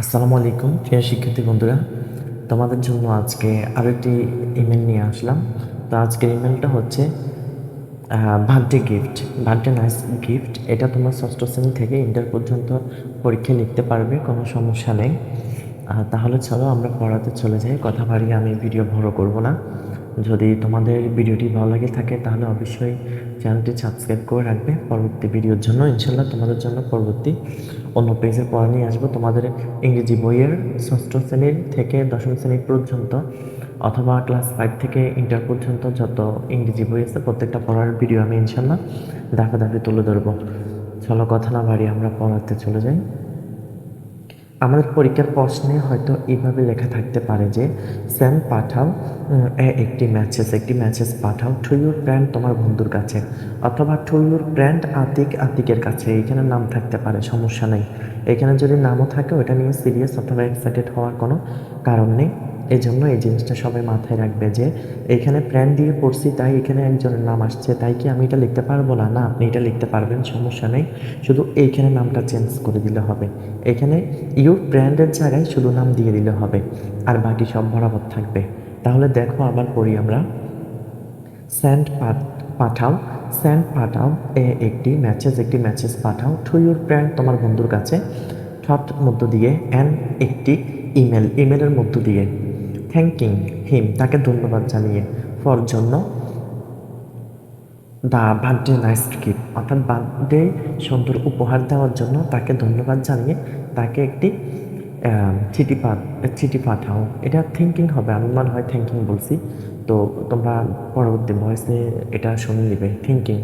আসসালামু আলাইকুম, প্রিয় শিক্ষার্থী বন্ধুরা। তোমাদের জন্য আজকে আরও একটি ইমেল নিয়ে আসলাম। তো আজকের ইমেলটা হচ্ছে birthday gift birthday nice gift এটা তোমার ষষ্ঠ শ্রেণি থেকে ইন্টার পর্যন্ত পরীক্ষা লিখতে পারবে, কোনো সমস্যা নেই। তাহলে চলো আমরা পড়াতে চলে যাই। কথা বাড়িয়ে আমি ভিডিও বড় করব না। যদি তোমাদের ভিডিওটি ভালো লাগে থাকে, তাহলে অবশ্যই চ্যানেলটি সাবস্ক্রাইব করে রাখবে। পরবর্তী ভিডিওর জন্য ইনশাল্লাহ তোমাদের জন্য পরবর্তী অন্য পেজে পড়া নিয়ে আসব। তোমাদের ইংরেজি বইয়ের ষষ্ঠ শ্রেণির থেকে দশম শ্রেণি পর্যন্ত অথবা ক্লাস ফাইভ থেকে ইন্টার পর্যন্ত যত ইংরেজি বই আছে, প্রত্যেকটা পড়ার ভিডিও আমি ইনশাল্লাহ ধাপে ধাপে তুলে ধরবো। চলো কথা না বাড়ি আমরা পড়াতে চলে যাই। আমাদের পরীক্ষার প্রশ্নে হয়তো এইভাবে লেখা থাকতে পারে যে, স্যাম পাঠাও একটি ম্যাচেস একটি ম্যাচেস পাঠাও টু ব্র্যান্ড তোমার বন্ধুর কাছে অথবা টু ইউর আতিক আতিকের কাছে। এখানে নাম থাকতে পারে, সমস্যা নেই। এখানে যদি নামও থাকে ওটা নিয়ে সিরিয়াস অথবা এক্সাইটেড হওয়ার কোনো কারণ নেই। এই জন্য এই জিনিসটা সবাই মাথায় রাখবে যে এখানে প্ল্যান দিয়ে পড়ছি, তাই এখানে একজনের নাম আসছে, তাই কি আমি এটা লিখতে পারব? না না, আপনি এটা লিখতে পারবেন, সমস্যা নেই। শুধু এইখানে নামটা চেঞ্জ করে দিলে হবে। এখানে ইউর ব্র্যান্ডের জায়গায় শুধু নাম দিয়ে দিলে হবে, আর বাকি সব বরাবর থাকবে। তাহলে দেখো আবার পড়ি আমরা। স্যান্ড পাঠাও। স্যান্ড পাঠাও এ একটি ম্যাচেস একটি ম্যাচেস পাঠাও টু ইউর ব্র্যান্ড তোমার বন্ধুর কাছে। থট মধ্য দিয়ে অ্যান একটি ইমেল ইমেলের মধ্য দিয়ে। থ্যাঙ্কিং হিম তাকে ধন্যবাদ জানিয়ে। ফর জন্য দ্য বার্থডে নাইস গিফট অর্থাৎ বার্থডে সুন্দর উপহার দেওয়ার জন্য তাকে ধন্যবাদ জানিয়ে তাকে একটি চিঠি পা, চিঠি পাঠাও। এটা থিঙ্কিং হবে, আমি মনে হয় থিঙ্কিং বলছি। তো তোমরা পরবর্তী ভয়েসে এটা শুনে নিবে thinking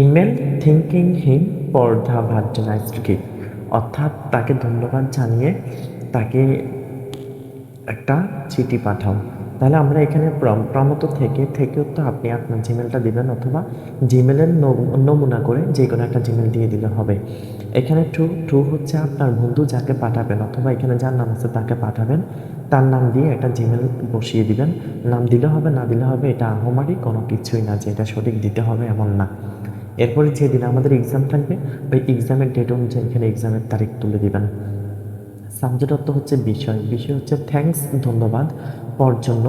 email thinking him for the nice gift অর্থাৎ তাকে ধন্যবাদ জানিয়ে তাকে একটা চিঠি পাঠাও। তাহলে আমরা এখানে প্রমত থেকে, থেকেও তো আপনি আপনার জিমেলটা দিবেন অথবা জিমেলের নমুনা করে যে কোনো একটা জিমেল দিয়ে দিলে হবে। এখানে ট্রু ট্রু হচ্ছে আপনার বন্ধু যাকে পাঠাবেন অথবা এখানে যার নাম আছে তাকে পাঠাবেন। তার নাম দিয়ে একটা জিমেল বসিয়ে দিবেন। নাম দিলে হবে, না দিলে হবে এটা আহমারি কোনো কিছুই না যে এটা সঠিক দিতে হবে এমন না। এরপরে যেদিন আমাদের এক্সাম থাকবে, ওই এক্সামের ডেট অনুযায়ী এখানে এক্সামের তারিখ তুলে দিবেন। সাবজেক্ট অর্থ হচ্ছে বিষয়। বিষয় হচ্ছে থ্যাঙ্কস ধন্যবাদ, পর জন্য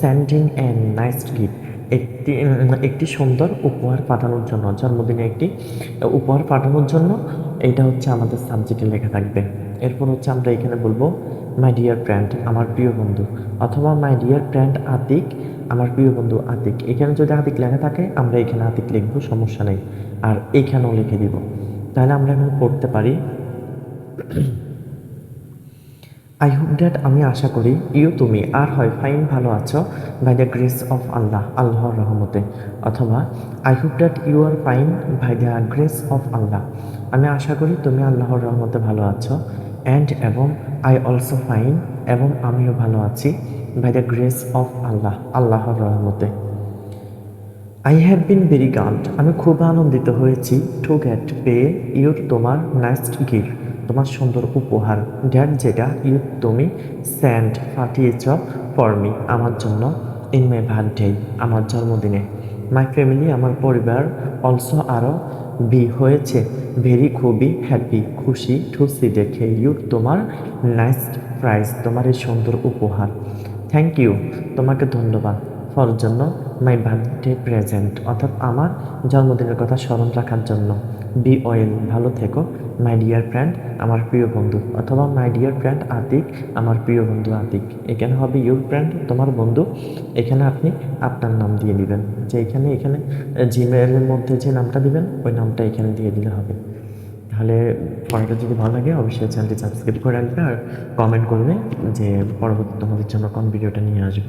স্যান্ডিং অ্যান্ড নাইস গিফট একটি একটি সুন্দর উপহার পাঠানোর জন্য, জন্মদিনে একটি উপহার পাঠানোর জন্য এটা হচ্ছে আমাদের সাবজেক্টে লেখা থাকবে। এরপর হচ্ছে আমরা এখানে বলব মাই ডিয়ার ফ্রেন্ড আমার প্রিয় বন্ধু অথবা মাই ডিয়ার ফ্রেন্ড আতিক, আমার প্রিয় বন্ধু আতিক এখানে যদি আতিক লেখা থাকে, আমরা এখানে আতিক লিখব, সমস্যা নেই। আর এখানেও লিখে দিব। তাহলে আমরা এখানে পড়তে পারি আই হোপ দ্যাট আমি আশা করি ইউ, তুমি, আর হয়, ফাইন, ভালো আছো by the grace of Allah, আল্লাহর রহমতে। অথবা I hope that you are fine by the grace of Allah. আমি আশা করি তুমি আল্লাহর রহমতে ভালো আছো অ্যান্ড এবং আই অলসো ফাইন এবং আমিও ভালো আছি by the grace of Allah, আল্লাহর রহমতে। I have been very glad আমি খুব আনন্দিত হয়েছি টু গেট পে ইউর তোমার নাইস্ট গিফট তোমার সুন্দর উপহার। ড্যাড যেটা ইউ তুমি স্যান্ড পাঠিয়েছ ফর মি আমার জন্য ইন মাই বার্থডে আমার জন্মদিনে। মাই ফ্যামিলি আমার পরিবার অলসো আরও বি হয়েছে। ভেরি খুবই হ্যাপি খুশি খুশি দেখে। ইউ তোমার নাইস প্রাইজ তোমার এই সুন্দর উপহার। থ্যাংক ইউ তোমাকে ধন্যবাদ। ফর জন্য মাই বার্থডে প্রেজেন্ট অর্থাৎ আমার জন্মদিনের কথা স্মরণ রাখার জন্য। বি অয়েল ভালো থেকো মাই ডিয়ার ফ্রেন্ড আমার প্রিয় বন্ধু, অথবা মাই ডিয়ার ফ্রেন্ড আতিক, আমার প্রিয় বন্ধু আতিক। এখানে হবে ইউর ফ্রেন্ড তোমার বন্ধু। এখানে আপনি আপনার নাম দিয়ে দিবেন। যে এখানে এখানে জিমেলের মধ্যে যে নামটা দিবেন, ওই নামটা এখানে দিয়ে দিলে হবে। তাহলে পড়াটা যদি ভালো লাগে, অবশ্যই চ্যানেলটি সাবস্ক্রাইব করে রাখবে আর কমেন্ট করবে যে পরবর্তী তোমাদের জন্য কোন ভিডিওটা নিয়ে আসব।